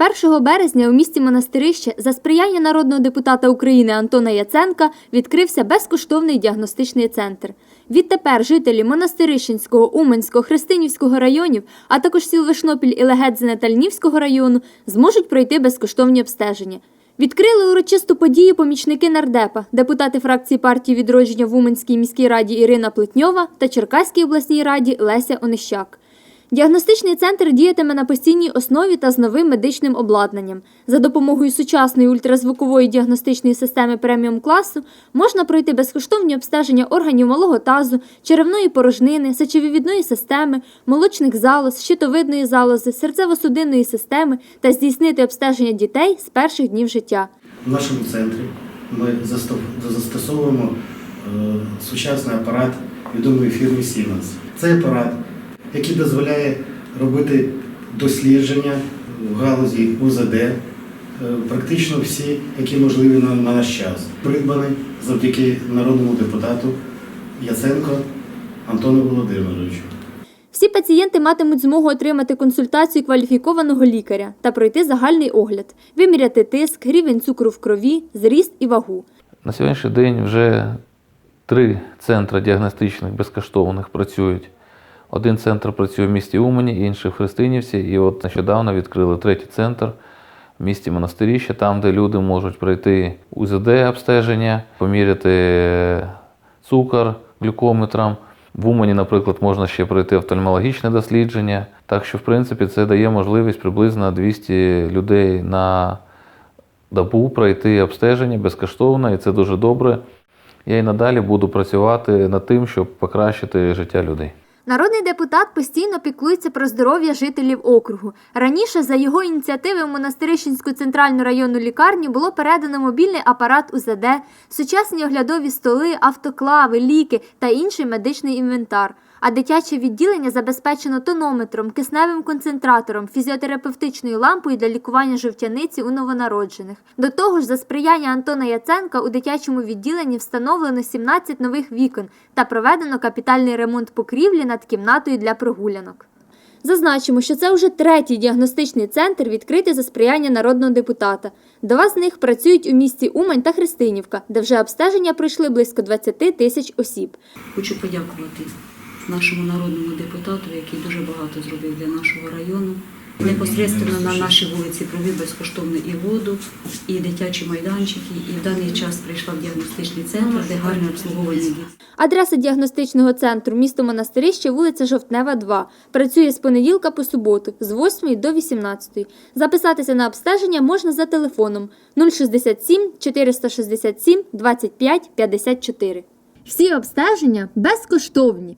1 березня у місті Монастирище за сприяння народного депутата України Антона Яценка відкрився безкоштовний діагностичний центр. Відтепер жителі Монастирищенського, Уманського, Христинівського районів, а також сіл Вишнопіль і Легедзине та Льнівського району зможуть пройти безкоштовні обстеження. Відкрили урочисту подію помічники нардепа, депутати фракції партії відродження в Уманській міській раді Ірина Плетньова та Черкаській обласній раді Леся Онищак. Діагностичний центр діятиме на постійній основі та з новим медичним обладнанням. За допомогою сучасної ультразвукової діагностичної системи преміум класу можна пройти безкоштовні обстеження органів малого тазу, черевної порожнини, сечовивідної системи, молочних залоз, щитовидної залози, серцево-судинної системи та здійснити обстеження дітей з перших днів життя. В нашому центрі ми застосовуємо е, сучасний апарат відомої фірми Siemens. Цей апарат, який дозволяє робити дослідження в галузі УЗД, е, практично всі, які можливі на, на наш час. Придбаний завдяки народному депутату Яценко Антону Володимировичу. Всі пацієнти матимуть змогу отримати консультацію кваліфікованого лікаря та пройти загальний огляд, виміряти тиск, рівень цукру в крові, зріст і вагу. На сьогоднішній день вже три центри діагностичних безкоштовних працюють. Один центр працює в місті Умані, інший в Христинівці. І от нещодавно відкрили третій центр в місті Монастиріще, там, де люди можуть пройти УЗД обстеження, поміряти цукор глюкометром. В Умані, наприклад, можна ще пройти офтальмологічне дослідження. Так що, в принципі, це дає можливість приблизно 200 людей на добу пройти обстеження безкоштовно, і це дуже добре. Я і надалі буду працювати над тим, щоб покращити життя людей. Народний депутат постійно піклується про здоров'я жителів округу. Раніше за його ініціативи в Монастирищенську центральну районну лікарню було передано мобільний апарат УЗД, сучасні оглядові столи, автоклави, ліки та інший медичний інвентар. А дитяче відділення забезпечено тонометром, кисневим концентратором, фізіотерапевтичною лампою для лікування жовтяниці у новонароджених. До того ж, за сприяння Антона Яценка у дитячому відділенні встановлено 17 нових вікон та проведено капітальний ремонт покрівлі над кімнатою для прогулянок. Зазначимо, що це вже третій діагностичний центр, відкритий за сприяння народного депутата. Два з них працюють у місті Умань та Христинівка, де вже обстеження пройшли близько 20 тисяч осіб. Хочу подякувати нашому народному депутату, який дуже багато зробив для нашого району. Непосредственно на нашій вулиці провів безкоштовно і воду, і дитячі майданчики. І в даний час прийшла в діагностичний центр, де гарне обслуговування. Адреса діагностичного центру місто Монастирище, вулиця Жовтнева, 2. Працює з понеділка по суботу з 8 до 18. Записатися на обстеження можна за телефоном 067 467 25 54. Всі обстеження безкоштовні.